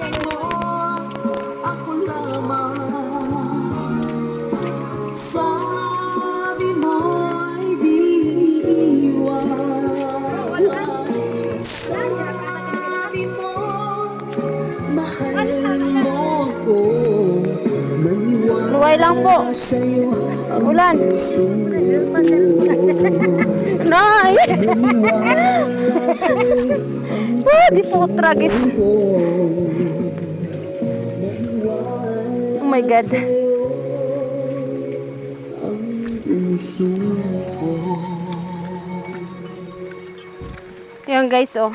mo, ako Luway lang po. Ulan. Nay! Oh, di po tragis. Oh my God. Yan guys, oh.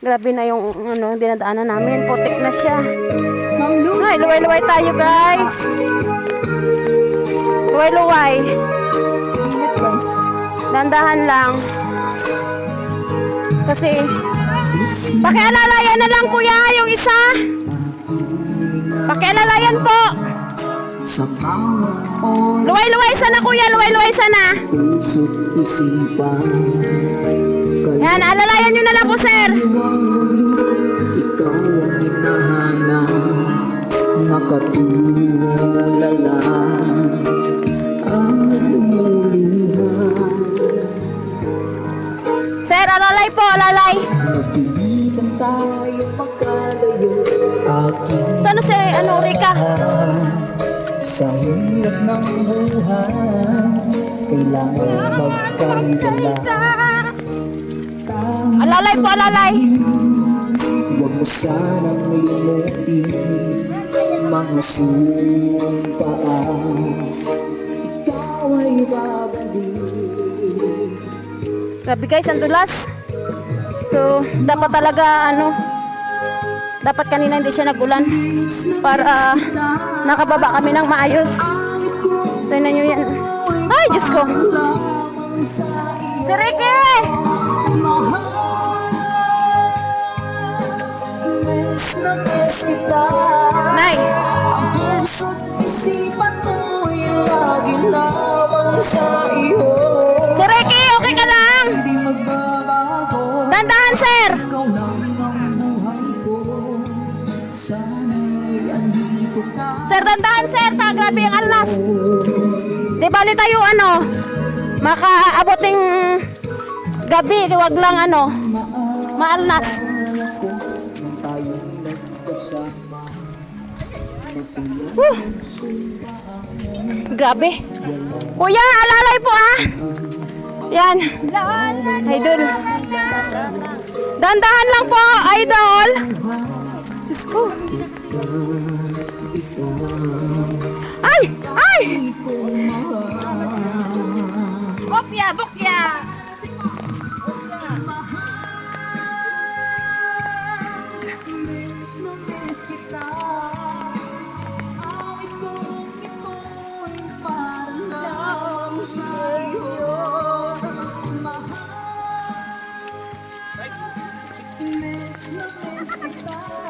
Grabe na yung ano, dinadaanan namin. Putik na siya. Ay, luway-luway tayo guys. Luway-luway. Dandahan lang. Kasi, pakialalayan na lang kuya yung isa. Pakialalayan po. Oras Luway-luway sana kuya, luway-luway sana. puso't isipan Yan, alalayan nyo na lang po sir. Sir, alalay po, alalay. Sana si, ano, Rika? Sa hirap ng buhay Kailangan magkandala Alalay po, alalay. Huwag mo sanang limutin Mga sumpaan Ikaw ay babalik Grabe guys, ang dulas. So, dapat talaga, ano, dapat kanina hindi siya nagulan para ah, nakababa kami ng maayos. Tingnan nyo yan. Ay, Diyos ko. Si Ricky! Si Ricky, okay ka lang? Dandahan, sir! Sir, dandahan, sir. Ta, grabe ang alnas. Di bali tayo, ano, makaaboting gabi. Wag lang, ano, maalnas. Whew. Grabe. Kuya, alalay po ah. Yan. Idol. Dandahan lang po, idol. Diyos ko. Ay! Ay! Bokya, bokya. Miss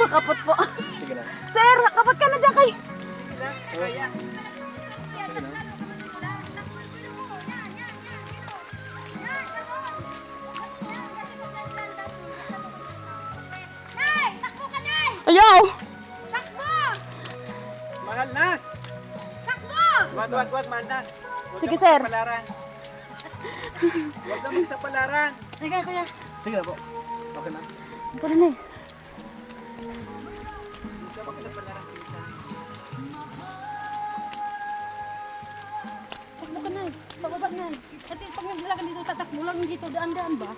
Bakapot po. Sir, kapot ka na dyan kay... Hey, takbo ka na! Ayaw! Takbo! Mahal nas! Takbo! Wag, wag, wag, mahal nas! Huwag Sige, sir. magsapalaran. Huwag ka magsapalaran. Sige, kuya. Sige na po. Okay na. Ito na eh. Takbo ka na! Pababa na! Kasi pag naglalakad dito, tatakbo lang dito, daan-daan ba?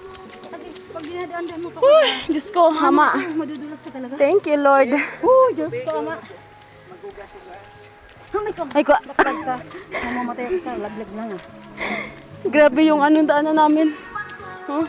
Kasi pag dinadaan-daan mo pa, Uy, Diyos ko, ama. madudulas ka talaga. Thank you, Lord. Oh, Diyos ko, ama. Ay, ko. Baklag ka. Mamamatay ka, laglag lang ah. Grabe yung anong daanan namin. Huh?